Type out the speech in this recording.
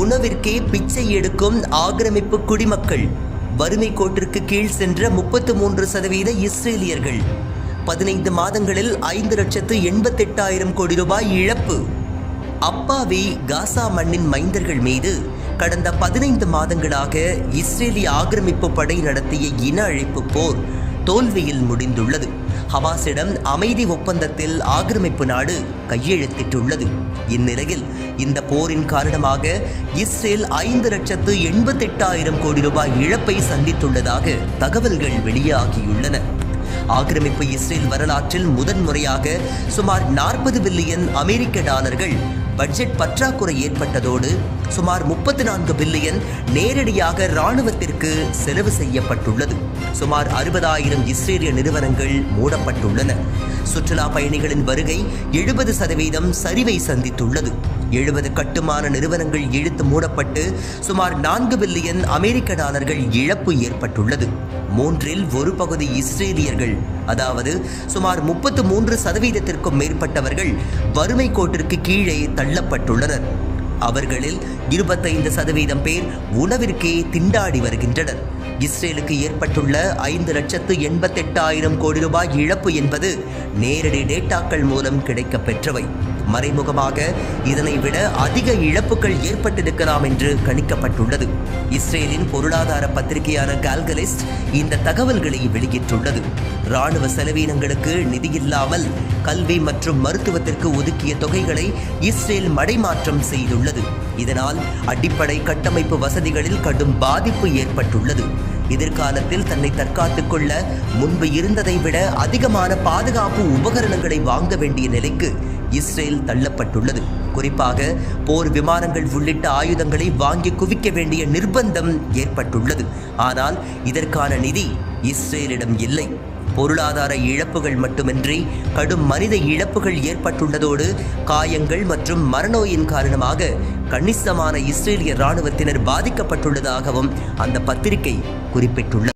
உணவிற்கே பிச்சை எடுக்கும் ஆக்கிரமிப்பு குடிமக்கள். வறுமை கோட்டிற்கு கீழ் சென்ற முப்பத்து மூன்று சதவீத இஸ்ரேலியர்கள். பதினைந்து மாதங்களில் ஐந்து லட்சத்து எண்பத்தெட்டாயிரம் கோடி ரூபாய் இழப்பு. அப்பாவி காசா மண்ணின் மைந்தர்கள் மீது கடந்த பதினைந்து மாதங்களாக இஸ்ரேலிய ஆக்கிரமிப்பு படை நடத்திய இன அழிப்பு போர் தோல்வியில் முடிந்துள்ளது. ஹமாஸிடம் அமைதி ஒப்பந்தத்தில் ஆக்கிரமிப்பு நாடு கையெழுத்திட்டுள்ளது. இந்நிலையில் இந்த போரின் காரணமாக இஸ்ரேல் ஐந்து லட்சத்து எண்பத்தெட்டாயிரம் கோடி ரூபாய் இழப்பை சந்தித்துள்ளதாக தகவல்கள் வெளியாகியுள்ளன. ஆக்கிரமிப்பு இஸ்ரேல் வரலாற்றில் முதன்முறையாக சுமார் நாற்பது பில்லியன் அமெரிக்க டாலர்கள் பட்ஜெட் பற்றாக்குறை ஏற்பட்டதோடு சுமார் முப்பத்தி நான்கு பில்லியன் நேரடியாக இராணுவத்திற்கு செலவு செய்யப்பட்டுள்ளது. சுமார் அறுபதாயிரம் இஸ்ரேலிய நிறுவனங்கள் மூடப்பட்டுள்ளன. சுற்றுலா பயணிகளின் வருகை எழுபது சதவீதம் சரிவை சந்தித்துள்ளது. எழுபது கட்டுமான நிறுவனங்கள் இழுத்து மூடப்பட்டு சுமார் நான்கு பில்லியன் அமெரிக்க டாலர்கள் இழப்பு ஏற்பட்டுள்ளது. மூன்றில் ஒரு பகுதி இஸ்ரேலியர்கள் அதாவது சுமார் முப்பத்து மூன்று சதவீதத்திற்கும் மேற்பட்டவர்கள் வறுமை கோட்டிற்கு கீழே தள்ளப்பட்டுள்ளனர். அவர்களில் இருபத்தைந்து சதவீதம் பேர் உணவிற்கே திண்டாடி வருகின்றனர். இஸ்ரேலுக்கு ஏற்பட்டுள்ள ஐந்து லட்சத்து எண்பத்தெட்டாயிரம் கோடி ரூபாய் இழப்பு என்பது நேரடி டேட்டாக்கள் மூலம் கிடைக்கப் பெற்றவை மறைமுகமாக இதனை விட அதிக இழப்புகள் ஏற்பட்டிருக்கலாம் என்று கணிக்கப்பட்டுள்ளது. இஸ்ரேலின் பொருளாதார பத்திரிகையான கால்கலிஸ்ட் இந்த தகவல்களை வெளியிட்டுள்ளது. ராணுவ செலவீனங்களுக்கு நிதியில்லாமல் கல்வி மற்றும் மருத்துவத்திற்கு ஒதுக்கிய தொகைகளை இஸ்ரேல் மடைமாற்றம் செய்துள்ளது. இதனால் அடிப்படை கட்டமைப்பு வசதிகளில் கடும் பாதிப்பு ஏற்பட்டுள்ளது. எதிர்காலத்தில் தன்னை தற்காத்துக் கொள்ள முன்பு இருந்ததை விட அதிகமான பாதுகாப்பு உபகரணங்களை வாங்க வேண்டிய நிலைக்கு இஸ்ரேல் தள்ளப்பட்டுள்ளது. குறிப்பாக போர் விமானங்கள் உள்ளிட்ட ஆயுதங்களை வாங்கி குவிக்க வேண்டிய நிர்பந்தம் ஏற்பட்டுள்ளது. ஆனால் இதற்கான நிதி இஸ்ரேலிடம் இல்லை. பொருளாதார இழப்புகள் மட்டுமின்றி கடும் மனித இழப்புகள் ஏற்பட்டுள்ளதோடு காயங்கள் மற்றும் மரணோயின் காரணமாக கணிசமான இஸ்ரேலிய இராணுவத்தினர் பாதிக்கப்பட்டுள்ளதாகவும் அந்த பத்திரிகை குறிப்பிட்டுள்ளது.